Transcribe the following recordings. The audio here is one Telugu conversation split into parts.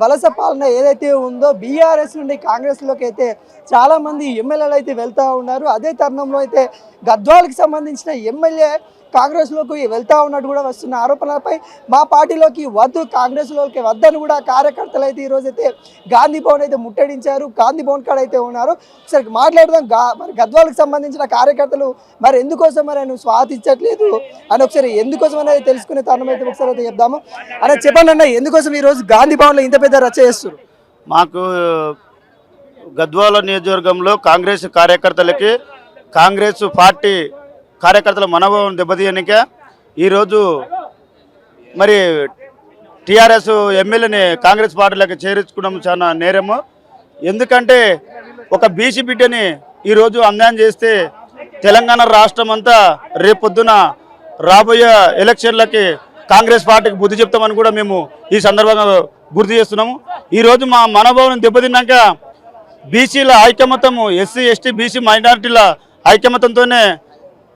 వలస పాలన ఏదైతే ఉందో బీఆర్ఎస్ నుండి కాంగ్రెస్లోకి అయితే చాలా మంది ఎమ్మెల్యేలు అయితే వెళ్తూ ఉన్నారు. అదే తరుణంలో అయితే గద్వాలకు సంబంధించిన ఎమ్మెల్యే కాంగ్రెస్లోకి వెళ్తా ఉన్నట్టు కూడా వస్తున్న ఆరోపణలపై మా పార్టీలోకి వద్దు కాంగ్రెస్లోకి వద్దని కూడా కార్యకర్తలు అయితే ఈరోజు అయితే గాంధీ భవన్ అయితే ముట్టడించారు. గాంధీ భవన్ కాడ అయితే ఉన్నారు. ఒకసారి మాట్లాడదాం. మరి గద్వాలకు సంబంధించిన కార్యకర్తలు మరి ఎందుకోసం మరి ఆయన స్వాతించట్లేదు అని ఒకసారి ఎందుకోసం అనేది తెలుసుకునే తరుణం అయితే ఒకసారి అయితే చెప్దాము. అలా చెప్పండి అన్న ఎందుకోసం ఈరోజు గాంధీ భవన్లో ఇంత పెద్ద రచ్చ చేస్తారు మాకు గద్వాల నియోజకవర్గంలో కాంగ్రెస్ కార్యకర్తలకి కాంగ్రెస్ పార్టీ కార్యకర్తల మనోభావం దెబ్బతీయనిక ఈరోజు మరి టీఆర్ఎస్ ఎమ్మెల్యేని కాంగ్రెస్ పార్టీలోకి చేర్చుకోవడం చాలా నేరము. ఎందుకంటే ఒక బీసీ బిడ్డని ఈరోజు అన్యాయం చేస్తే తెలంగాణ రాష్ట్రం అంతా రేపొద్దున రాబోయే ఎలక్షన్లకి కాంగ్రెస్ పార్టీకి బుద్ధి చెప్తామని కూడా మేము ఈ సందర్భంగా గుర్తు చేస్తున్నాము. ఈరోజు మా మనోభావం దెబ్బతిన్నాక బీసీల ఐకమత్యము ఎస్సీ ఎస్టీ బీసీ మైనారిటీల ఐకమత్యంతోనే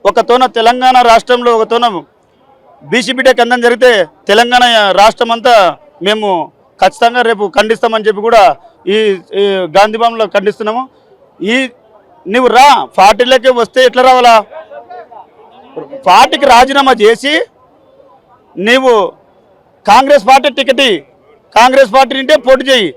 ఒకతోన తెలంగాణ రాష్ట్రంలో ఒకతోన బీసీ బిడ్డకి అందం జరిగితే తెలంగాణ రాష్ట్రం అంతా మేము ఖచ్చితంగా రేపు ఖండిస్తామని చెప్పి కూడా ఈ గాంధీభవన్లో ఖండిస్తున్నాము. ఈ నువ్వు రా పార్టీలోకి వస్తే ఎట్లా రావాలా? పార్టీకి రాజీనామా చేసి నీవు Congress party ticket Congress party నుంటే పోటీ చేయి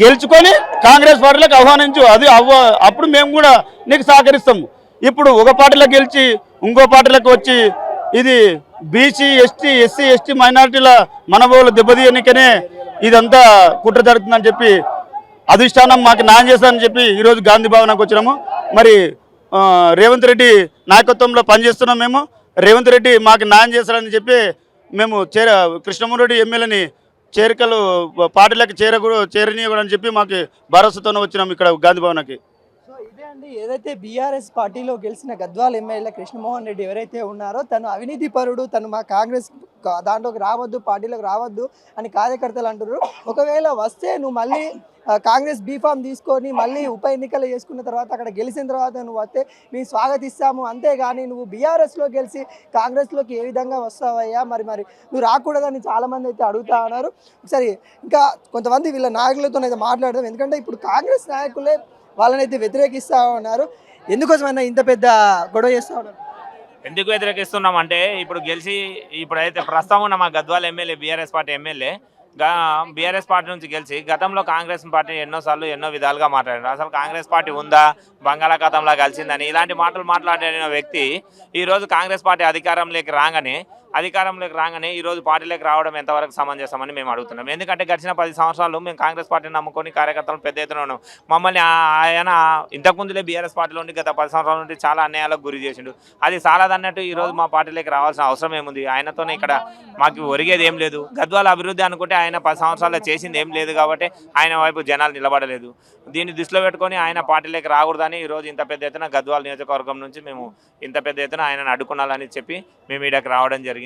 గెలుచుకొని కాంగ్రెస్ పార్టీలకు ఆహ్వానించు. అది అవ్వ అప్పుడు మేము కూడా నీకు సహకరిస్తాము. ఇప్పుడు ఒక పార్టీలో గెలిచి ఇంకో పార్టీలకు వచ్చి ఇది బీసీ ఎస్టీ ఎస్సీ ఎస్టీ మైనార్టీల మనబోలు దెబ్బతీయనికనే ఇదంతా కుట్ర జరుగుతుందని చెప్పి అధిష్టానం మాకు న్యాయం చేస్తానని చెప్పి ఈరోజు గాంధీ భవన్కి వచ్చినాము. మరి రేవంత్ రెడ్డి నాయకత్వంలో పనిచేస్తున్నాం మేము. రేవంత్ రెడ్డి మాకు న్యాయం చేశాడని చెప్పి మేము చేర కృష్ణమూరెడ్డి ఎమ్మెల్యేని చేరికలు పార్టీలకు చేరకూడదు చేరనీయకూడదని చెప్పి మాకు భరోసాతోనే వచ్చినాం ఇక్కడ గాంధీ భవన్కి అండి. ఏదైతే బీఆర్ఎస్ పార్టీలో గెలిచిన గద్వాల ఎమ్మెల్యే కృష్ణమోహన్ రెడ్డి ఎవరైతే ఉన్నారో తను అవినీతి పరుడు తను మా కాంగ్రెస్ దాంట్లోకి రావద్దు పార్టీలోకి రావద్దు అని కార్యకర్తలు అంటున్నారు. ఒకవేళ వస్తే నువ్వు మళ్ళీ కాంగ్రెస్ బీఫామ్ తీసుకొని మళ్ళీ ఉప ఎన్నికలు చేసుకున్న తర్వాత అక్కడ గెలిచిన తర్వాత నువ్వు వస్తే మేము స్వాగతిస్తాము. అంతేగాని నువ్వు బీఆర్ఎస్లో గెలిచి కాంగ్రెస్లోకి ఏ విధంగా వస్తావయ్యా? మరి మరి నువ్వు రాకూడదని చాలామంది అయితే అడుగుతా ఉన్నారు. సరే ఇంకా కొంతమంది వీళ్ళ నాయకులతో అయితే మాట్లాడదాం. ఎందుకంటే ఇప్పుడు కాంగ్రెస్ నాయకులే వాళ్ళనైతే వ్యతిరేకిస్తా వ్యతిరేకిస్తూ ఉన్నారు. ఎందుకోసమైనా ఇంత పెద్ద గొడవ చేస్తూ ఉన్నారు? ఎందుకు వ్యతిరేకిస్తున్నాం అంటే ఇప్పుడు గెలిచి ఇప్పుడైతే ప్రస్తుతం ఉన్న మా Gadwal MLA BRS party MLA BRS party నుంచి గెలిచి గతంలో కాంగ్రెస్ పార్టీ ఎన్నోసార్లు ఎన్నో విధాలుగా మాట్లాడారు. అసలు కాంగ్రెస్ పార్టీ ఉందా? బంగాళాఖాతంలో కలిసిందని ఇలాంటి మాటలు మాట్లాడిన వ్యక్తి ఈరోజు కాంగ్రెస్ పార్టీ అధికారంలోకి రాగానే అధికారంలోకి రాగానే ఈరోజు పార్టీలోకి రావడం ఎంతవరకు సమంజసమని మేము అడుగుతున్నాం. ఎందుకంటే గడిచిన పది సంవత్సరాలు మేము కాంగ్రెస్ పార్టీని నమ్ముకొని కార్యకర్తలు పెద్ద ఎత్తున ఉన్నాం. మమ్మల్ని ఆయన ఇంతకుముందులే బీఆర్ఎస్ పార్టీలో ఉండి గత పది సంవత్సరాల నుండి చాలా అన్యాయాలకు గురి చేసిండు. అది చాలాదన్నట్టు ఈరోజు మా పార్టీలోకి రావాల్సిన అవసరం ఏముంది? ఆయనతోనే ఇక్కడ మాకు ఒరిగేది ఏం లేదు. గద్వాల అభివృద్ధి అనుకుంటే ఆయన పది సంవత్సరాల్లో చేసింది ఏం లేదు కాబట్టి ఆయన వైపు జనాలు నిలబడలేదు. దీన్ని దృష్టిలో పెట్టుకొని ఆయన పార్టీలోకి రాకూడదని ఈరోజు ఇంత పెద్ద ఎత్తున గద్వాల నియోజకవర్గం నుంచి మేము ఇంత పెద్ద ఎత్తున ఆయనను అడ్డుకున్నాలని చెప్పి మేము ఈడకి రావడం జరిగింది.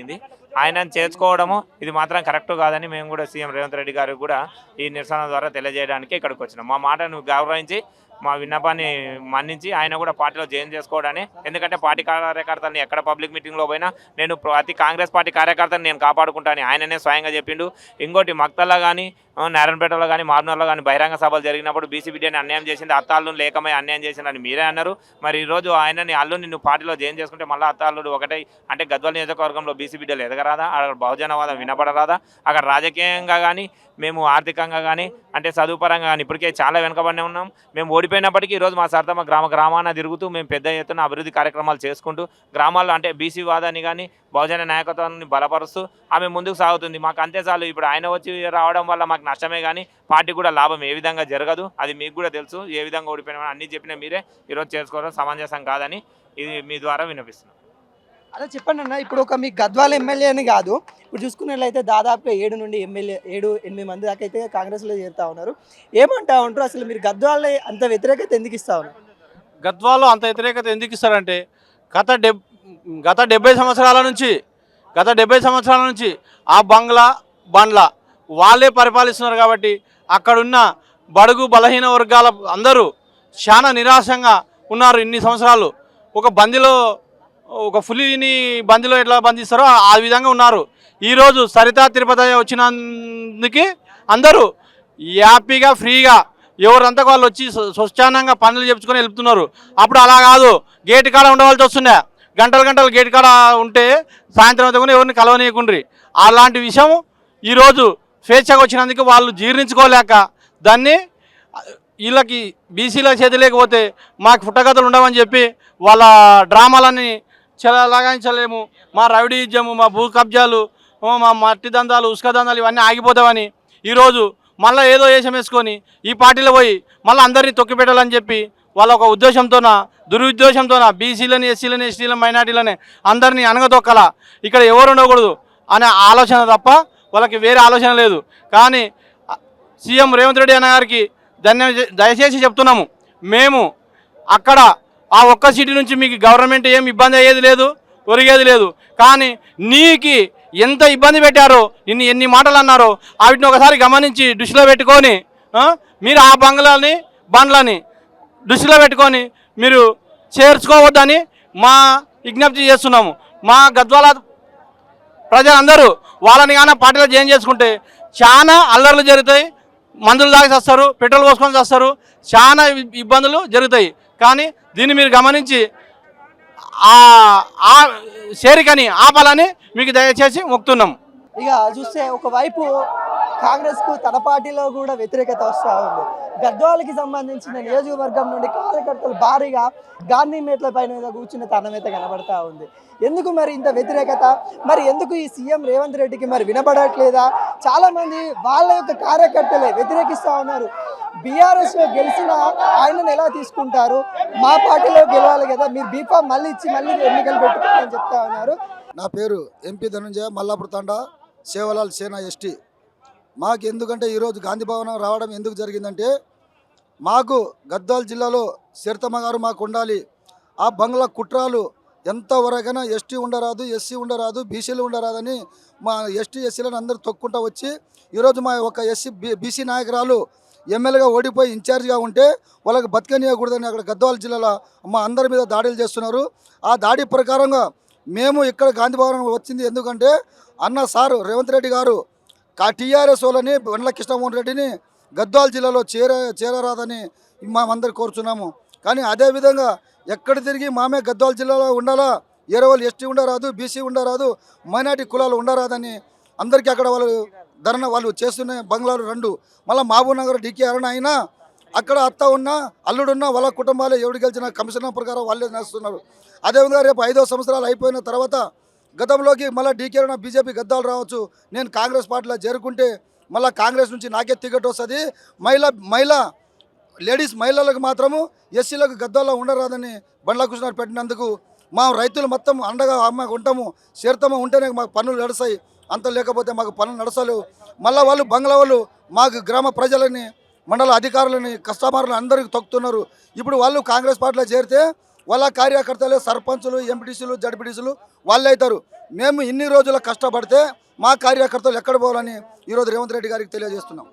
ఆయనను చేర్చుకోవడము ఇది మాత్రం కరెక్ట్ కాదని మేము కూడా సీఎం రేవంత్ రెడ్డి గారికి కూడా ఈ నిరసన ద్వారా తెలియజేయడానికి ఇక్కడికి వచ్చినాం. మా మాటను గౌరవించి మా విన్నపాన్ని మన్నించి ఆయన కూడా పార్టీలో జాయిన్ చేసుకోవడాన్ని. ఎందుకంటే పార్టీ కార్యకర్తల్ని ఎక్కడ పబ్లిక్ మీటింగ్లో పోయినా నేను ప్రతి కాంగ్రెస్ పార్టీ కార్యకర్తని నేను కాపాడుకుంటాను ఆయననే స్వయంగా చెప్పిండు. ఇంకోటి మక్తల్లో కానీ నారాయణపేటలో కానీ మార్నూర్లో కానీ బహిరంగ సభలు జరిగినప్పుడు బీసీ బిడ్డని అన్యాయం చేసింది అత్తాళ్ళు లేకమై అన్యాయం చేసిందని మీరే అన్నారు. మరి ఈరోజు ఆయనని అల్లుని నువ్వు పార్టీలో జాయిన్ చేసుకుంటే మళ్ళీ అత్తాళ్ళు ఒకటే అంటే గద్వాల నియోజకవర్గంలో బీసీ బిడ్డలు ఎదగరాదా? అక్కడ బహుజనవాదం వినపడరాదా? అక్కడ రాజకీయంగా కానీ మేము ఆర్థికంగా కానీ అంటే చదువుపరంగా కానీ ఇప్పటికే చాలా వెనుకబడి ఉన్నాం. మేము ఓడిపోయినప్పటికీ ఈరోజు మా సర్తమ్మ గ్రామ గ్రామాన తిరుగుతూ మేము పెద్ద ఎత్తున అభివృద్ధి కార్యక్రమాలు చేసుకుంటూ గ్రామాల్లో అంటే బీసీ వాదాన్ని కానీ బహుజన నాయకత్వాన్ని బలపరుస్తూ ఆమె ముందుకు సాగుతుంది. మాకు అంతే చాలు. ఇప్పుడు ఆయన వచ్చి రావడం వల్ల మాకు నష్టమే కానీ పార్టీ కూడా లాభం ఏ విధంగా జరగదు. అది మీకు కూడా తెలుసు. ఏ విధంగా ఓడిపోయినా అన్ని చెప్పిన మీరే. ఈరోజు చేసుకోవడం సమంజసం కాదని ఇది మీ ద్వారా వినిపిస్తున్నాం. అదే చెప్పండి అన్న ఇప్పుడు ఒక మీ గద్వాల ఎమ్మెల్యే అని కాదు. ఇప్పుడు చూసుకున్నట్లయితే దాదాపుగా ఏడు నుండి ఎమ్మెల్యే ఏడు ఎనిమిది మంది దాకా అయితే కాంగ్రెస్లో చేరుతా ఉన్నారు. ఏమంటా ఉంటారు? అసలు మీరు గద్వాల అంత వ్యతిరేకత ఎందుకు ఇస్తా ఉన్నారు? అంత వ్యతిరేకత ఎందుకు ఇస్తారంటే గత డెబ్ గత డెబ్బై సంవత్సరాల నుంచి గత డెబ్బై సంవత్సరాల నుంచి ఆ బంగ్లా బండ్ల వాళ్ళే పరిపాలిస్తున్నారు కాబట్టి అక్కడున్న బడుగు బలహీన వర్గాల అందరూ చాలా నిరాశంగా ఉన్నారు ఇన్ని సంవత్సరాలు. ఒక బందిలో ఒక పులిని బందిలో ఎట్లా బంధిస్తారో ఆ- విధంగా ఉన్నారు. ఈరోజు సరితా తిరుపతి వచ్చినందుకు అందరూ హ్యాపీగా ఫ్రీగా ఎవరంతా వాళ్ళు వచ్చి స్వచ్ఛానంగా పనులు చెప్పుకొని వెళ్తున్నారు. అప్పుడు అలా కాదు గేట్ కాడ ఉండవలసి వస్తుండే. గంటలు గంటలు గేట్ కాడ ఉంటే సాయంత్రం అయితే కూడా ఎవరిని కలవనీయకుండ్రి. అలాంటి విషయం ఈరోజు స్వేచ్ఛగా వచ్చినందుకు వాళ్ళు జీర్ణించుకోలేక దాన్ని వీళ్ళకి బీసీల చేతి లేకపోతే మాకు పుట్టగతులు ఉండవని చెప్పి వాళ్ళ డ్రామాలని చెలలాగించలేము మా రవిడీజము మా భూ కబ్జాలు మా మట్టి దందాలు ఉసుక దందాలు ఇవన్నీ ఆగిపోతావని ఈరోజు మళ్ళీ ఏదో వేషం వేసుకొని ఈ పార్టీలో పోయి మళ్ళీ అందరినీ తొక్కిపెట్టాలని చెప్పి వాళ్ళ ఒక ఉద్దేశంతోన దురుద్దేశంతోన బీసీలని ఎస్సీలని ఎస్టీలని మైనార్టీలని అందరినీ అనగదొక్కల ఇక్కడ ఎవరు ఉండకూడదు అనే ఆలోచన తప్ప వాళ్ళకి వేరే ఆలోచన లేదు. కానీ సీఎం రేవంత్ రెడ్డి అన్న గారికి ధన్య దయచేసి చెప్తున్నాము. మేము అక్కడ ఆ ఒక్క సీటు నుంచి మీకు గవర్నమెంట్ ఏం ఇబ్బంది అయ్యేది లేదు ఒరిగేది లేదు. కానీ నీకి ఎంత ఇబ్బంది పెట్టారో నిన్ను ఎన్ని మాటలు అన్నారో వాటిని ఒకసారి గమనించి దృష్టిలో పెట్టుకొని మీరు ఆ బంగ్లాని బండ్లని దృష్టిలో పెట్టుకొని మీరు చేర్చుకోవద్దని మా విజ్ఞప్తి చేస్తున్నాము. మా గద్వాల ప్రజలందరూ వాళ్ళని కానీ పార్టీలో జాయిన్ చేసుకుంటే చాలా అల్లర్లు జరుగుతాయి మందులు తాగి వస్తారు పెట్రోల్ పోసుకొని వస్తారు చాలా ఇబ్బందులు జరుగుతాయి. కానీ దీన్ని మీరు గమనించి ఆ ఆ చేరికని ఆపాలని మీకు దయచేసి మొక్తున్నాం ఇక చూస్తే ఒకవైపు కాంగ్రెస్కు తన పార్టీలో కూడా వ్యతిరేకత వస్తూ ఉంది. గద్వాలకి సంబంధించిన నియోజకవర్గం నుండి కార్యకర్తలు భారీగా గాంధీ మేట్ల పైన మీద కూర్చున్న తనమైతే కనబడతా ఉంది. ఎందుకు మరి ఇంత వ్యతిరేకత? మరి ఎందుకు ఈ సీఎం రేవంత్ రెడ్డికి మరి వినబడట్లేదా? చాలా మంది వాళ్ళ యొక్క కార్యకర్తలే వ్యతిరేకిస్తా ఉన్నారు. బీఆర్ఎస్లో గెలిచిన ఆయనను ఎలా తీసుకుంటారు? మా పార్టీలో గెలవాలి కదా మీరు బీఫామ్ మళ్ళీ ఇచ్చి మళ్ళీ ఎన్నికలు పెట్టుకోవాలని చెప్తా ఉన్నారు. నా పేరు ఎంపీ ధనంజయ మల్లాపూర్ తండా సేవలాల్ సేనా ఎస్టీ. మాకు ఎందుకంటే ఈరోజు గాంధీ భవనం రావడం ఎందుకు జరిగిందంటే మాకు గద్వాల్ జిల్లాలో సిరతమ్మ గారు మాకు ఉండాలి. ఆ బంగ్లా కుట్రాలు ఎంతవరకైనా ఎస్టీ ఉండరాదు ఎస్సీ ఉండరాదు బీసీలు ఉండరాదని మా ఎస్టీ ఎస్సీలను అందరూ తొక్కుంటూ వచ్చి ఈరోజు మా ఒక ఎస్సీ బీ బీసీ నాయకురాలు ఎమ్మెల్యేగా ఓడిపోయి ఇన్ఛార్జిగా ఉంటే వాళ్ళకి బతకనీయకూడదని అక్కడ గద్వాల జిల్లాలో మా అందరి మీద దాడులు చేస్తున్నారు. ఆ దాడి ప్రకారంగా మేము ఇక్కడ గాంధీ భవనం వచ్చింది ఎందుకంటే అన్న సారు రేవంత్ రెడ్డి గారు కా టీఆర్ఎస్ వాళ్ళని బండ్ల కృష్ణమోహన్ రెడ్డిని గద్వాల జిల్లాలో చేర చేరరాదని మేమందరూ కోరుచున్నాము. కానీ అదేవిధంగా ఎక్కడ తిరిగి మామే గద్వాల జిల్లాలో ఉండాలా? ఏరే ఎస్టీ ఉండరాదు బీసీ ఉండరాదు మైనార్టీ కులాలు ఉండరాదని అందరికీ అక్కడ వాళ్ళు ధరణ వాళ్ళు చేస్తున్న బంగ్లాలు రెండు. మళ్ళీ మహబూబ్ నగర్ డికే అరణ అయినా అక్కడ అత్త ఉన్నా అల్లుడున్నా వాళ్ళ కుటుంబాలు ఎవడు గెలిచిన కమిషనర్ ప్రకారం వాళ్ళే నేస్తున్నారు అదేవిధంగా రేపు ఐదో సంవత్సరాలు అయిపోయిన తర్వాత గతంలోకి మళ్ళీ డీకే బీజేపీ గద్దాలు రావచ్చు. నేను కాంగ్రెస్ పార్టీలో చేరుకుంటే మళ్ళీ కాంగ్రెస్ నుంచి నాకే టికెట్ వస్తుంది. మహిళ మహిళ లేడీస్ మహిళలకు మాత్రము ఎస్సీలకు గద్దాల్లో ఉండరాదని బండ్ల కృష్ణ పెట్టినందుకు మా రైతులు మొత్తం అండగా మాకు ఉంటాము చేరుతాము ఉంటేనే మాకు పనులు నడుస్తాయి. అంత లేకపోతే మాకు పనులు నడసలేవు మళ్ళీ వాళ్ళు బంగ్లా వాళ్ళు మాకు గ్రామ ప్రజలని మండల అధికారులని కస్టమర్లు అందరికీ తొక్కుతున్నారు. ఇప్పుడు వాళ్ళు కాంగ్రెస్ పార్టీలో చేరితే వాళ్ళ కార్యకర్తలు సర్పంచులు ఎంపీటీసీలు జడ్పీటీసీలు వాళ్ళే అవుతారు మేము ఇన్ని రోజులు కష్టపడితే మా కార్యకర్తలు ఎక్కడ పోవాలని ఈరోజు రేవంత్ రెడ్డి గారికి తెలియజేస్తున్నాం.